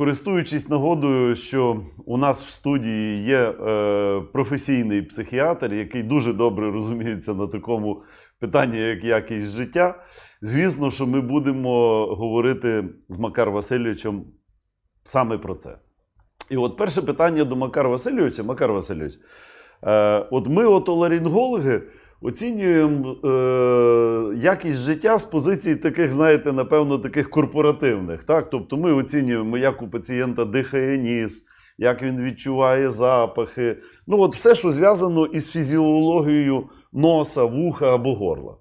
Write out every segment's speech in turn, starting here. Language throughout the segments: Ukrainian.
користуючись нагодою, що у нас в студії є е, професійний психіатр, який дуже добре розуміється на такому питанні, як якість життя, звісно, що ми будемо говорити з Макаром Васильовичем саме про це. І от перше питання до Макара Васильовича. Макар Васильович, е, от ми, отоларингологи, оцінюємо е, якість життя з позиції таких, знаєте, напевно, таких корпоративних. Так? Тобто ми оцінюємо, як у пацієнта дихає ніс, як він відчуває запахи. Ну, от все, що зв'язано із фізіологією носа, вуха або горла.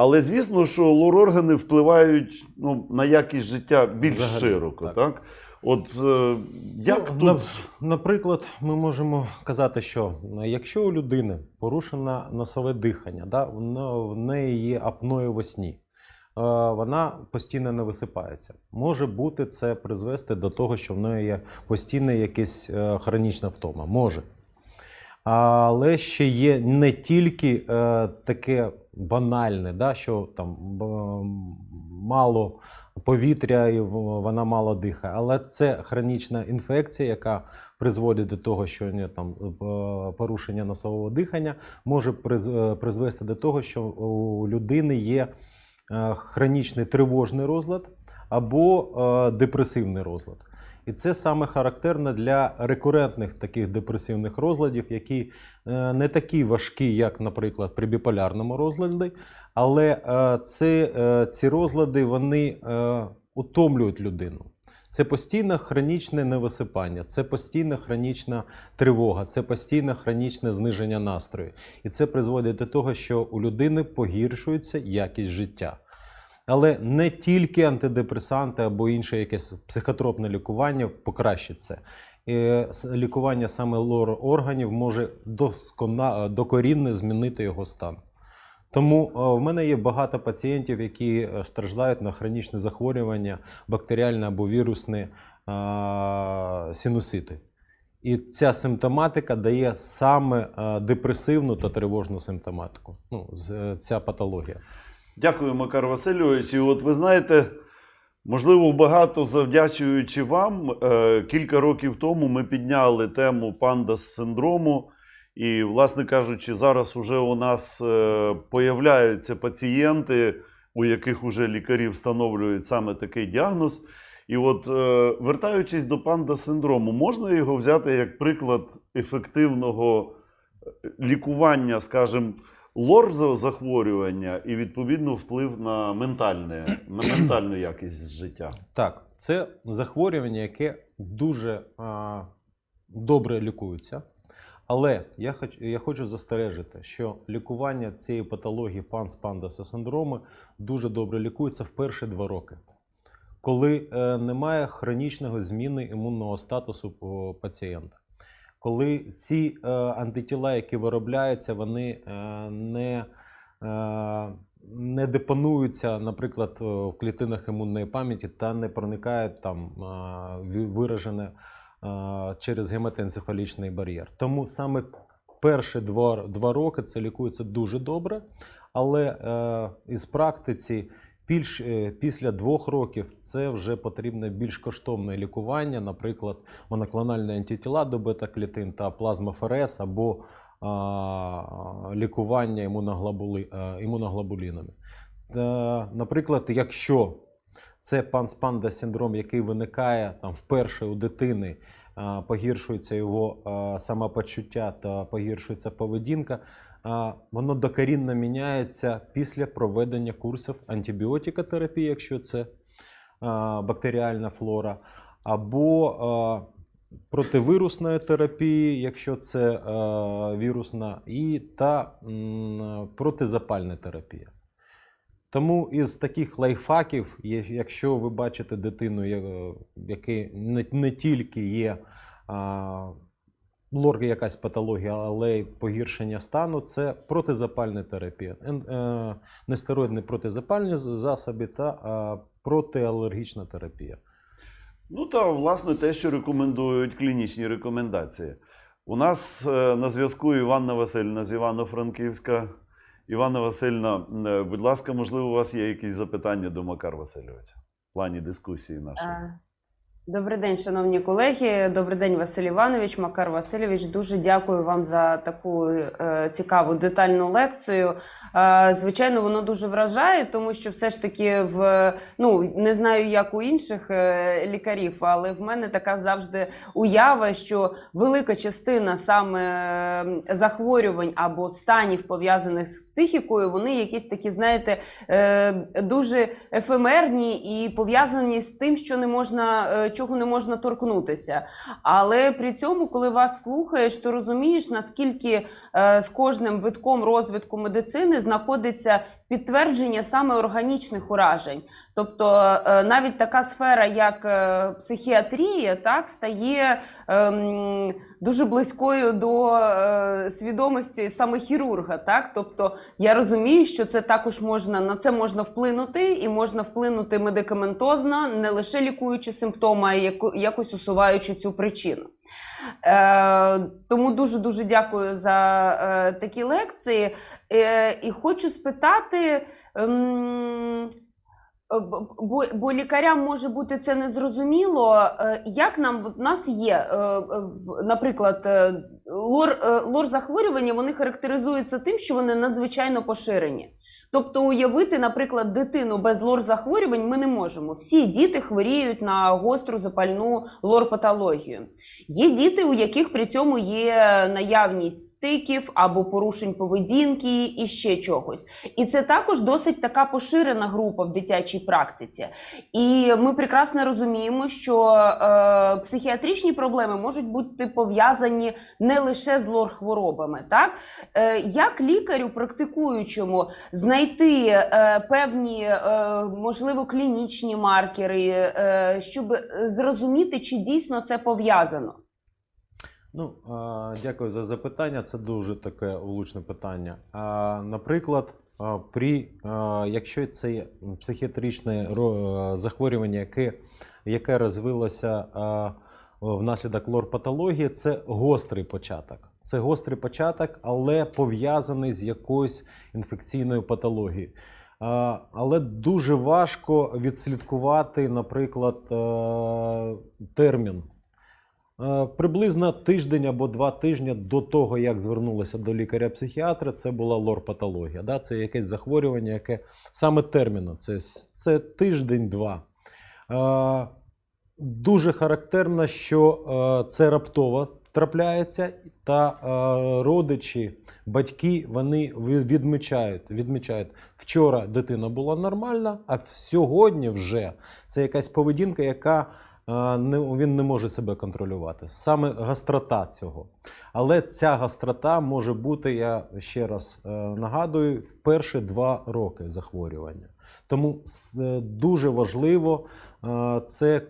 Але звісно, що лор-органи впливають ну, на якість життя більш Взагалі, широко. Так. так. От е, як Ну, тут. на- наприклад, ми можемо казати, що е, якщо у людини порушено носове дихання, да, в неї є апноє во сні, е, вона постійно не висипається. Може бути це призвести до того, що в неї є постійна якась е, хронічна втома. Може. Але ще є не тільки е, таке банальне, да, що там мало повітря і вона мало дихає. Але це хронічна інфекція, яка призводить до того, що у неї там е, порушення носового дихання, може е, призвести до того, що у людини є хронічний тривожний розлад або е, депресивний розлад. І це саме характерно для рекурентних таких депресивних розладів, які е, не такі важкі, як, наприклад, при біполярному розладі, але е, це, ці розлади вони утомлюють людину. Це постійне хронічне невисипання, це постійна хронічна тривога, це постійне хронічне зниження настрою. І це призводить до того, що у людини погіршується якість життя. Але не тільки антидепресанти або інше якесь психотропне лікування покращить це. Е, с- Лікування саме лор органів може доскона, докорінно змінити його стан. Тому е, в мене є багато пацієнтів, які е, страждають на хронічне захворювання, бактеріальне або вірусне синусити. І ця симптоматика дає саме е, депресивну та тривожну симптоматику. Ну, е, ця патологія. Дякую, Макар Васильович. І от ви знаєте, можливо, багато завдячуючи вам, е, кілька років тому ми підняли тему пандас синдрому. І, власне кажучи, зараз уже у нас е, появляються пацієнти, у яких уже лікарі встановлюють саме такий діагноз. І от, е, вертаючись до панда синдрому, можна його взяти як приклад ефективного лікування, скажімо, лор захворювання і відповідно вплив на ментальне, на ментальну якість життя. Так, це захворювання, яке дуже а, добре лікується. Але я, хоч, я хочу застережити, що лікування цієї патології панс пандаса синдрому дуже добре лікується в перші два роки, коли е, немає хронічного зміни імунного статусу пацієнта. Коли ці е, антитіла, які виробляються, вони е, не, е, не депонуються, наприклад, е, в клітинах імунної пам'яті та не проникають там е, виражене е, через гематоенцефалічний бар'єр. Тому саме перші два, два роки це лікується дуже добре, але е, із практиці більш, е, після двох років це вже потрібне більш коштовне лікування, наприклад, моноклональні антитіла до бета-клітин та плазмаферез або а, лікування імуноглобули, е, імуноглобулінами. Е, Наприклад, якщо це панспанда синдром, який виникає там вперше у дитини, а, погіршується його а, самопочуття та погіршується поведінка, а, воно докорінно міняється після проведення курсів антибіотикотерапії, якщо це бактеріальна флора, або а, противірусної терапії, якщо це е, вірусна, і та протизапальна терапія. Тому із таких лайфхаків, якщо ви бачите дитину, я- який не, тільки є лор якась патологія, але й погіршення стану, це протизапальна терапія. Е, Нестероїдні протизапальні засоби та протиалергічна терапія. Ну та власне те, що рекомендують клінічні рекомендації. У нас е, на зв'язку Іванна Васильівна з Івано-Франківська. Іванна Васильівна, е, будь ласка, можливо, у вас є якісь запитання до Макар Васильовича в плані дискусії нашої. Добрий день, шановні колеги. Добрий день, Василь Іванович, Макар Васильович. Дуже дякую вам за таку е, цікаву детальну лекцію. Е, звичайно, воно дуже вражає, тому що все ж таки в ну не знаю, як у інших е, лікарів, але в мене така завжди уява, що велика частина саме захворювань або станів пов'язаних з психікою, вони якісь такі, знаєте, е, дуже ефемерні і пов'язані з тим, що не можна, е, чого не можна торкнутися. Але при цьому, коли вас слухаєш, то розумієш, наскільки е, з кожним витком розвитку медицини знаходиться підтвердження саме органічних уражень. Тобто е, навіть така сфера, як е, психіатрія, так стає ем, дуже близькою до е, свідомості саме хірурга. Так? Тобто я розумію, що це також можна на це можна вплинути, і можна вплинути медикаментозно, не лише лікуючи симптоми, а якось усуваючи цю причину. Е, тому дуже дуже дякую за е, такі лекції. Е, і хочу спитати. ем, Бо, бо лікарям може бути це незрозуміло. Як нам в нас є, наприклад, лор, е, лор захворювання вони характеризуються тим, що вони надзвичайно поширені. Тобто, уявити, наприклад, дитину без лор захворювань ми не можемо. Всі діти хворіють на гостру запальну лор-патологію. Є діти, у яких при цьому є наявність тиків або порушень поведінки і ще чогось. І це також досить така поширена група в дитячій практиці. І ми прекрасно розуміємо, що е, психіатричні проблеми можуть бути пов'язані не лише з лор-хворобами. Так? Е, як лікарю, практикуючому, знайти е, певні, е, можливо, клінічні маркери, щоб зрозуміти, чи дійсно це пов'язано? Ну, дякую за запитання. Це дуже таке влучне питання. Наприклад, при, якщо це психіатричне захворювання, яке, яке розвилося внаслідок лор-патології, це гострий початок. Це гострий початок, але пов'язаний з якоюсь інфекційною патологією. Але дуже важко відслідкувати, наприклад, е, термін. Е, Приблизно тиждень або два тижні до того, як звернулися до лікаря-психіатра, це була лор-патологія. Да? Це якесь захворювання, яке саме терміно, це, це тиждень-два. Дуже характерно, що е, це раптово трапляється, та е, родичі, батьки вони відмічають, відмічають, вчора дитина була нормальна, а сьогодні вже це якась поведінка, яка е, не, він не може себе контролювати. Саме гастрота цього. Але ця гастрота може бути, я ще раз нагадую, в перші два роки захворювання. Тому дуже важливо це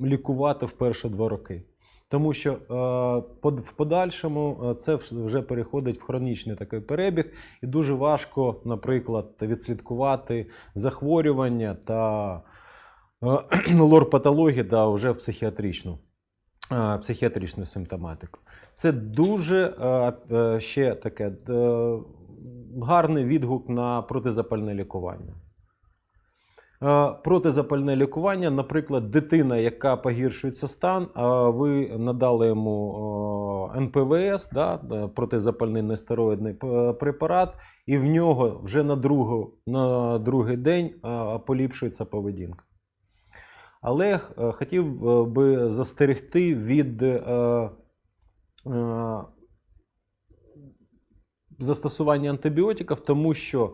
лікувати в перші два роки. Тому що е, в подальшому е, це вже переходить в хронічний такий перебіг, і дуже важко, наприклад, відслідкувати захворювання та е, лор-патології да, вже в психіатричну, психіатричну симптоматику. Це дуже ще таке гарний відгук на протизапальне лікування. Е, Протизапальне лікування, наприклад, дитина, яка погіршується стан, а ви надали йому е, НПВС, да, е, протизапальний нестероїдний препарат, і в нього вже на, другу, на другий день е, поліпшується поведінка. Але е, хотів е, би застерегти від е, е, застосування антибіотиків, тому що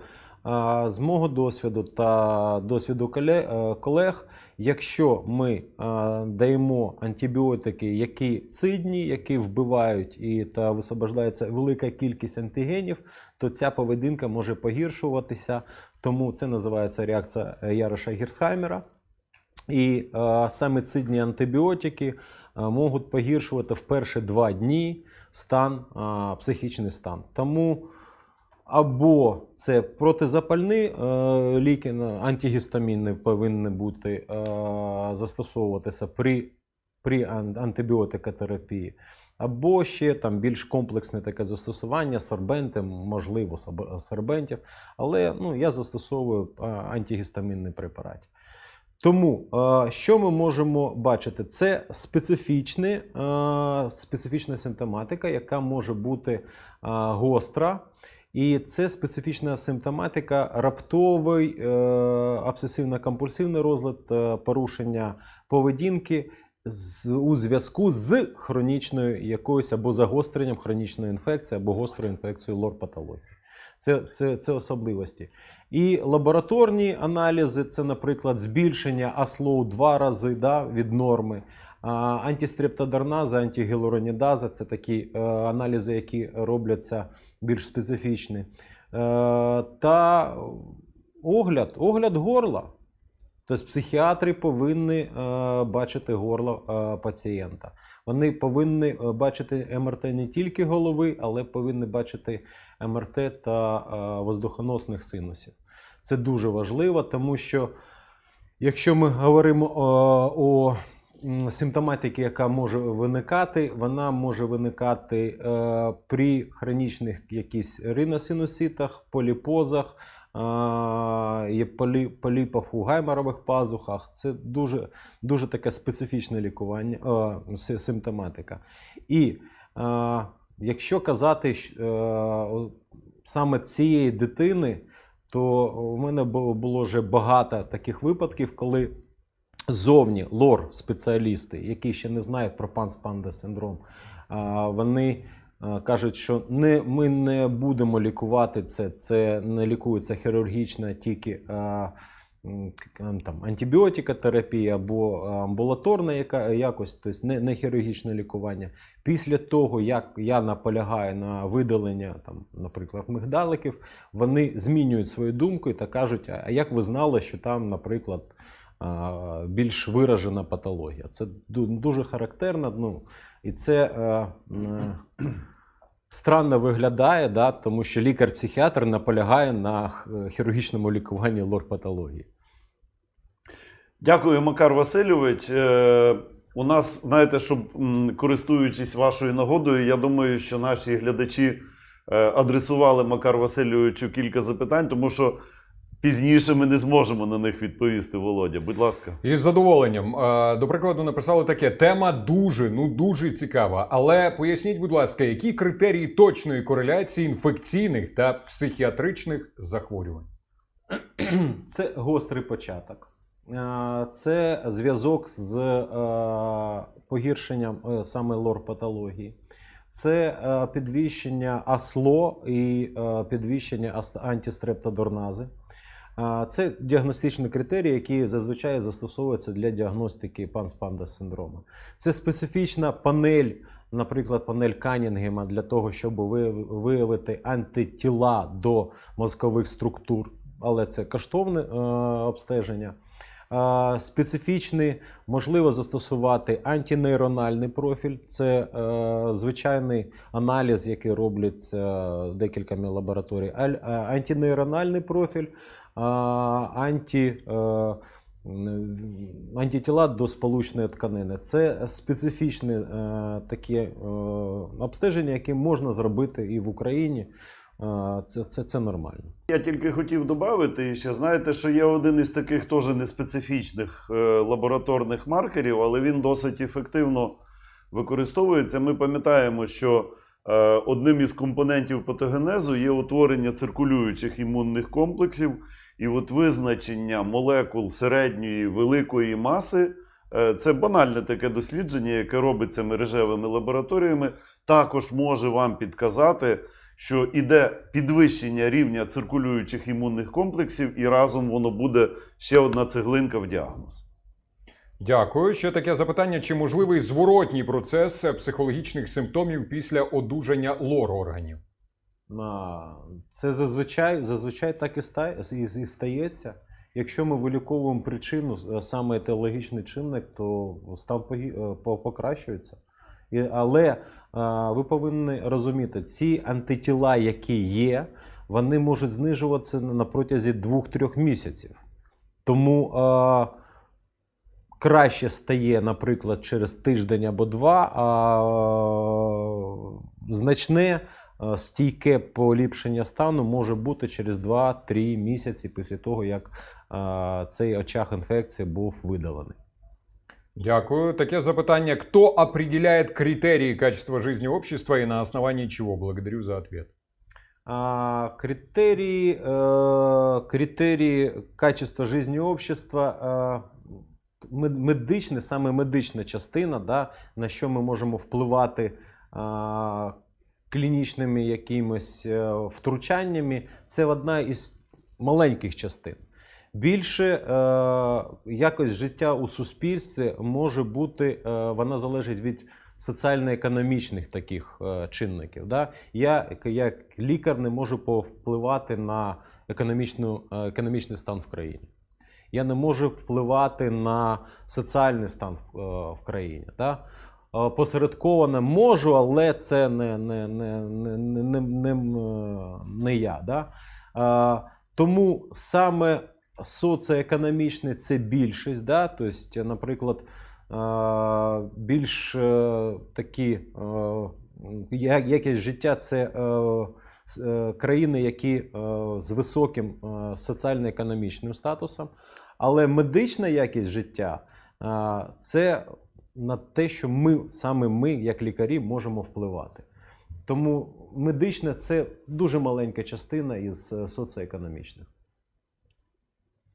з мого досвіду та досвіду е, колег, якщо ми е, даємо антибіотики, які цидні, які вбивають і та висвобождається велика кількість антигенів, то ця поведінка може погіршуватися. Тому це називається реакція е, Яроша Гірсхаймера. І саме цидні антибіотики можуть погіршувати в перші два дні стан, психічний стан. Тому або це протизапальні е, ліки, антигістамінні повинні бути е, застосовуватися при, при ан- антибіотикотерапії, або ще там більш комплексне таке застосування сорбенти, можливо, сорбентів, але ну, я застосовую антигістамінний препарат. Тому е, що ми можемо бачити? Це специфічне, специфічна симптоматика, яка може бути е, гостра. І це специфічна симптоматика, раптовий е, обсесивно-компульсивний розлад, порушення поведінки у зв'язку з хронічною якоюсь або загостренням хронічної інфекції, або гострою інфекцією лор-патології. Це, це, це особливості. І лабораторні аналізи це, наприклад, збільшення аслоу два рази да, від норми. Антістрептодерназа, антигіалуронідаза це такі е, аналізи, які робляться більш специфічні. Е, та огляд, огляд горла. Тобто психіатри повинні е, бачити горло е, пацієнта. Вони повинні е, бачити МРТ не тільки голови, але повинні бачити МРТ та е, воздухоносних синусів. Це дуже важливо, тому що якщо ми говоримо е, о симптоматиці, яка може виникати, вона може виникати е, при хронічних якісь риносинуситах, поліпозах, є полі, поліпах у гайморових пазухах. Це дуже, дуже таке специфічне лікування, симптоматика. І якщо казати е, саме цієї дитини, то у мене було вже багато таких випадків, коли зовні лор-спеціалісти, які ще не знають про панспанда синдром, вони кажуть, що не, ми не будемо лікувати це, це не лікується хірургічно тільки. а, м, к- там, антибіотикотерапія або амбулаторна яка, якось, тобто не, не хірургічне лікування. Після того, як я наполягаю на видалення, там, наприклад, мигдаликів, вони змінюють свою думку та кажуть: а як ви знали, що там, наприклад, більш виражена патологія? Це дуже характерно. Ну, і це е, е, странно виглядає, да, тому що лікар-психіатр наполягає на хірургічному лікуванні лор-патології. Дякую, Макар Васильович. Е, у нас, знаєте, щоб користуючись вашою нагодою, я думаю, що наші глядачі е, адресували Макару Васильовичу кілька запитань, тому що пізніше ми не зможемо на них відповісти. Володя, будь ласка. Із задоволенням. Е, До прикладу, написали таке: тема дуже, ну дуже цікава. Але поясніть, будь ласка, які критерії точної кореляції інфекційних та психіатричних захворювань? Це гострий початок. Е, Це зв'язок з е, погіршенням саме лор-патології. Це підвищення асло і підвищення антистрептодорнази. Це діагностичні критерії, які зазвичай застосовуються для діагностики панспанда синдрому. Це специфічна панель, наприклад, панель Канінгема для того, щоб виявити антитіла до мозкових структур, але це коштовне е, обстеження. Специфічний можливо застосувати антинейрональний профіль. Це е, звичайний аналіз, який робляться декількома лабораторій. Е, профіль, е, анті, антитіла до сполучної тканини. Це специфічні е, такі е, обстеження, які можна зробити і в Україні. Це, це, це нормально. Я тільки хотів додати ще, знаєте, що є один із таких теж неспецифічних е, лабораторних маркерів, але він досить ефективно використовується. Ми пам'ятаємо, що е, одним із компонентів патогенезу є утворення циркулюючих імунних комплексів, і от визначення молекул середньої великої маси. е, Це банальне таке дослідження, яке робиться мережевими лабораторіями, також може вам підказати, що іде підвищення рівня циркулюючих імунних комплексів, і разом воно буде ще одна цеглинка в діагноз. Дякую. Ще таке запитання: чи можливий зворотній процес психологічних симптомів після одужання лор органів? Це зазвичай, зазвичай так і, ста, і, і стається. Якщо ми виліковуємо причину, е, саме етіологічний чинник, то погі- е, по- покращується. Але а, ви повинні розуміти, ці антитіла, які є, вони можуть знижуватися на протязі 2-3 місяців. Тому а, краще стає, наприклад, через тиждень або два, а значне е, стійке поліпшення стану може бути через 2-3 місяці після того, як е, цей очаг інфекції був видалений. Дякую. Таке запитання. Кто определяет критерии качества жизни общества и на основании чего? Благодарю за ответ. А, критерии, э, критерії качества жизни общества, е, медичне, саме медична частина, да, на що ми можемо впливати а, клінічними якимось е, втручаннями, це одна із маленьких частин. Більше е, якось життя у суспільстві може бути, е, вона залежить від соціально-економічних таких е, чинників. Да? Я як лікар не можу повпливати на економічну, е, економічний стан в країні. Я не можу впливати на соціальний стан в, е, в країні. Да? Е, Посередковано можу, але це не, не, не, не, не, не, не, не я. Да? Е, Тому саме соціоекономічний це більшість. Да? Тобто, наприклад, е, більш е, такі е, якість життя це е, е, країни, які е, з високим е, соціально-економічним статусом, але медична якість життя е, це на те, що ми саме ми, як лікарі, можемо впливати. Тому медичне це дуже маленька частина із е, соціоекономічних.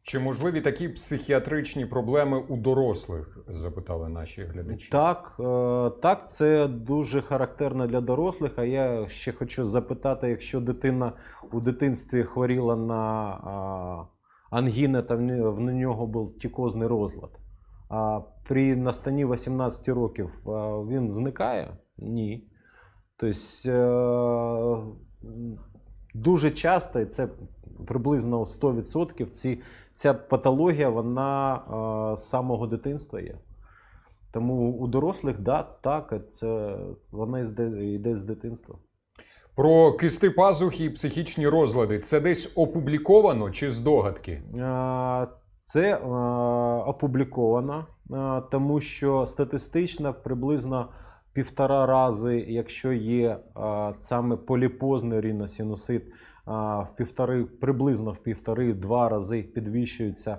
Чи можливі такі психіатричні проблеми у дорослих? Запитали наші глядачі. Так, е, так, це дуже характерно для дорослих. А я ще хочу запитати, якщо дитина у дитинстві хворіла на ангіна, та в нього був тікозний розлад. При настанні 18 років він зникає? Ні. Тобто дуже часто, і це приблизно 100%, ці, ця патологія вона з самого дитинства є. Тому у дорослих, да, так, це вона йде з дитинства. Про кисти пазухи і психічні розлади це десь опубліковано чи здогадки? Це опубліковано, тому що статистично приблизно півтора рази, якщо є саме поліпозний ріносинусит, а, в півтори, приблизно в півтори-два рази підвищується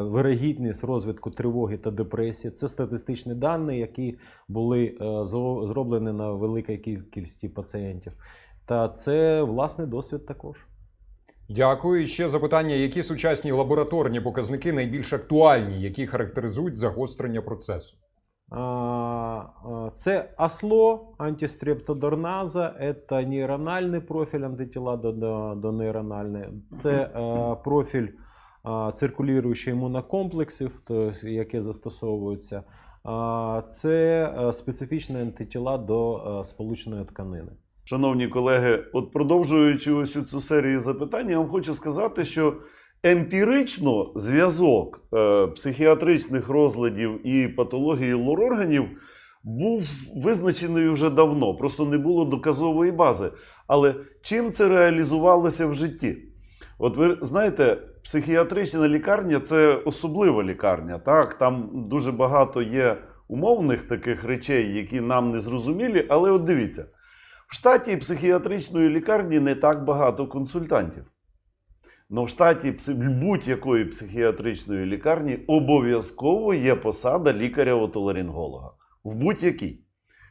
вирогідність розвитку тривоги та депресії. Це статистичні дані, які були е, зроблені на великій кількості пацієнтів. Та це власний досвід також. Дякую. І ще запитання: які сучасні лабораторні показники найбільш актуальні, які характеризують загострення процесу? Це АСЛО, антистрептодорназа, це нейрональний профіль антитіла до, до, до нейрональної. Це е, профіль циркулюючих імунокомплексів, яке застосовуються. Це е, специфічні антитіла до е, сполучної тканини. Шановні колеги, от продовжуючи ось цю серію запитань, я вам хочу сказати, що емпірично зв'язок е, психіатричних розладів і патології лор-органів був визначений вже давно, просто не було доказової бази. Але чим це реалізувалося в житті? От ви знаєте, психіатрична лікарня це особлива лікарня. Так, там дуже багато є умовних таких речей, які нам не зрозумілі. Але от дивіться, в штаті психіатричної лікарні не так багато консультантів. Но в штаті будь-якої психіатричної лікарні обов'язково є посада лікаря-отоларинголога. В будь-якій.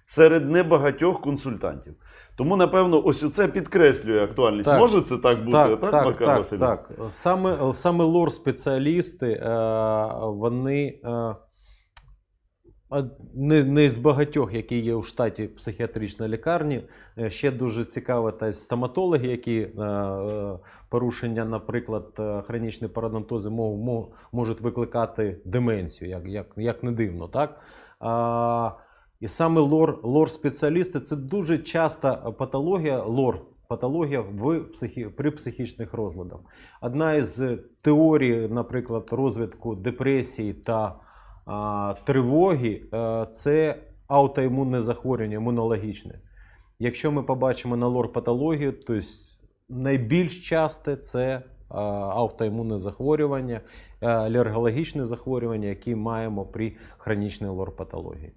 Серед небагатьох консультантів. Тому, напевно, ось це підкреслює актуальність. Так. Може це так бути, так, так, так, Макар так, так. Саме, саме лор-спеціалісти, е, вони е, не, не з багатьох, які є у штаті психіатричної лікарні. Е, Ще дуже цікаво та стоматологи, які порушення, наприклад, хронічної парадонтози можуть викликати деменцію, як, як, як не дивно. Так? А, і саме лор, лор-спеціалісти це дуже часта патологія лор. Патологія в психі... при психічних розладах. Одна із теорій, наприклад, розвитку депресії та а, тривоги е, це аутоімунне захворювання, імунологічне. Якщо ми побачимо на лор-патологію, то найбільш часте це а, автоімунне захворювання, е, алергологічне захворювання, які маємо при хронічній лор-патології.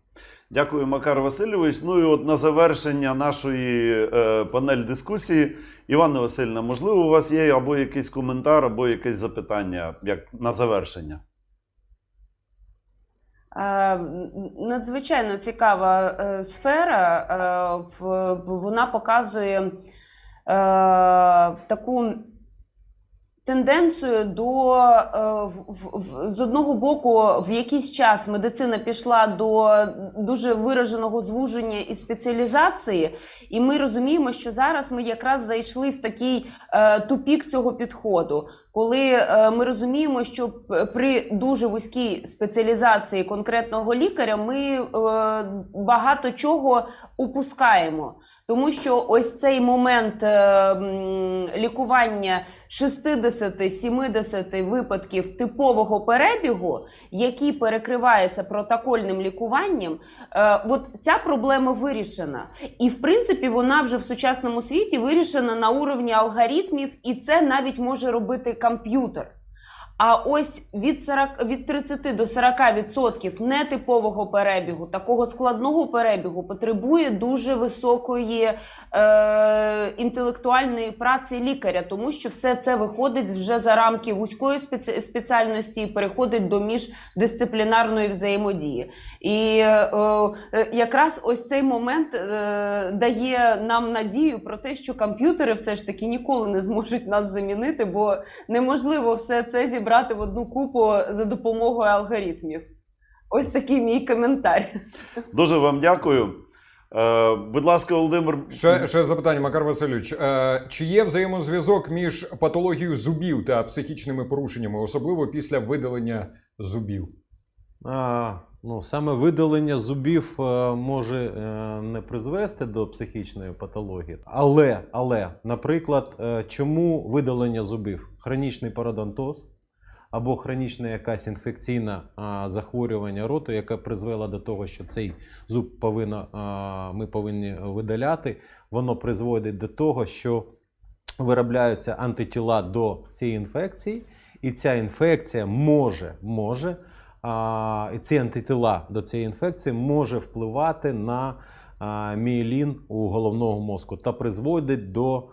Дякую, Макар Васильович. Ну і от на завершення нашої е, панель дискусії. Іванна Васильівна, можливо, у вас є або якийсь коментар, або якесь запитання, як на завершення. Е, Надзвичайно цікава е, сфера. Е, Вона показує таку тенденцію до е, в- в- з одного боку, в якийсь час медицина пішла до дуже вираженого звуження і спеціалізації, і ми розуміємо, що зараз ми якраз зайшли в такий е, тупік цього підходу, коли е, ми розуміємо, що при дуже вузькій спеціалізації конкретного лікаря ми е, багато чого упускаємо, тому що ось цей момент е, лікування 60-70 випадків типового перебігу, які перекриваються протокольним лікуванням, от ця проблема вирішена. І в принципі вона вже в сучасному світі вирішена на уровні алгоритмів, і це навіть може робити комп'ютер. А ось від 40, від 30 до 40 відсотків нетипового перебігу, такого складного перебігу, потребує дуже високої е, інтелектуальної праці лікаря, тому що все це виходить вже за рамки вузької спеці- спеціальності і переходить до міждисциплінарної взаємодії. І е, е, якраз ось цей момент е, дає нам надію про те, що комп'ютери все ж таки ніколи не зможуть нас замінити, бо неможливо все це зібрати в одну купу за допомогою алгоритмів. Ось такий мій коментар. Дуже вам дякую. Е, будь ласка, Володимир. Ще, ще запитання, Макар Васильович. Е, чи є взаємозв'язок між патологією зубів та психічними порушеннями, особливо після видалення зубів? А, ну, саме видалення зубів е, може е, не призвести до психічної патології. Але, але, наприклад, е, чому видалення зубів? Хронічний пародонтоз або хронічна якась інфекційна захворювання роту, яке призвело до того, що цей зуб повинно, ми повинні видаляти, воно призводить до того, що виробляються антитіла до цієї інфекції, і ця інфекція може, може і ці антитіла до цієї інфекції може впливати на а, мієлін у головного мозку та призводить до,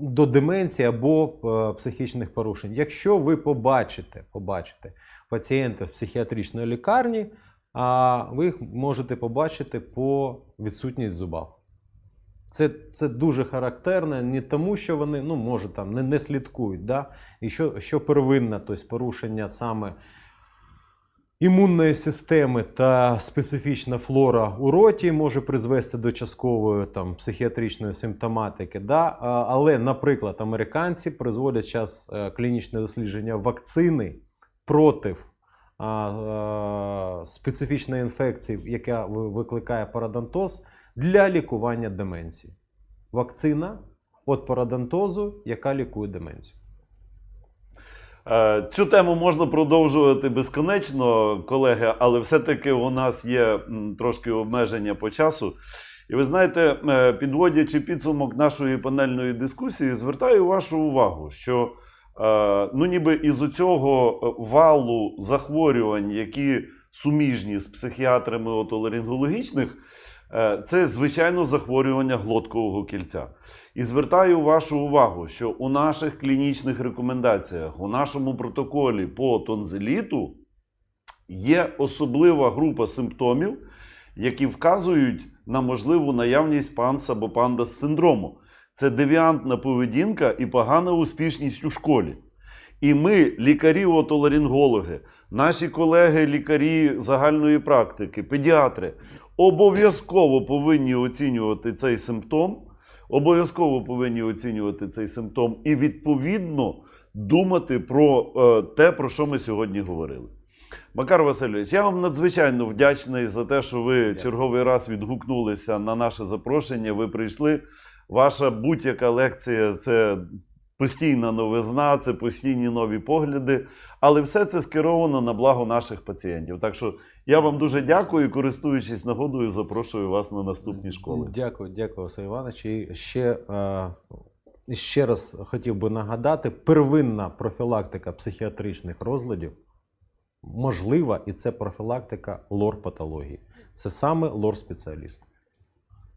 до деменції або е, психічних порушень. Якщо ви побачите, побачите пацієнта в психіатричній лікарні, а ви їх можете побачити по відсутність зубах. Це, це дуже характерно, не тому, що вони ну, може, там, не, не слідкують. Да? І що, що первинне, тобто порушення саме імунної системи та специфічна флора у роті може призвести до часткової там, психіатричної симптоматики. Да? Але, наприклад, американці производять зараз е, клінічне дослідження вакцини проти а, специфічної інфекції, яка викликає парадонтоз, для лікування деменції. Вакцина від парадонтозу, яка лікує деменцію. Е, Цю тему можна продовжувати безконечно, колеги, але все-таки у нас є трошки обмеження по часу. І ви знаєте, е, підводячи підсумок нашої панельної дискусії, звертаю вашу увагу, що е, ну, ніби із цього валу захворювань, які суміжні з психіатрами отоларингологічних, це звичайно захворювання глоткового кільця. І звертаю вашу увагу, що у наших клінічних рекомендаціях, у нашому протоколі по тонзиліту є особлива група симптомів, які вказують на можливу наявність панс або пандас синдрому. Це девіантна поведінка і погана успішність у школі. І ми, лікарі-отоларингологи, наші колеги, лікарі загальної практики, педіатри, обов'язково повинні оцінювати цей симптом, обов'язково повинні оцінювати цей симптом і відповідно думати про е, те, про що ми сьогодні говорили. Макар Васильович, я вам надзвичайно вдячний за те, що ви черговий раз відгукнулися на наше запрошення. Ви прийшли. Ваша будь-яка лекція це постійна новизна, це постійні нові погляди, але все це скеровано на благо наших пацієнтів. Так що я вам дуже дякую, користуючись нагодою, запрошую вас на наступні школи. Дякую, дякую, Василь Іванович. І ще е, ще раз хотів би нагадати: первинна профілактика психіатричних розладів можлива, і це профілактика лор-патології. Це саме лор-спеціаліст.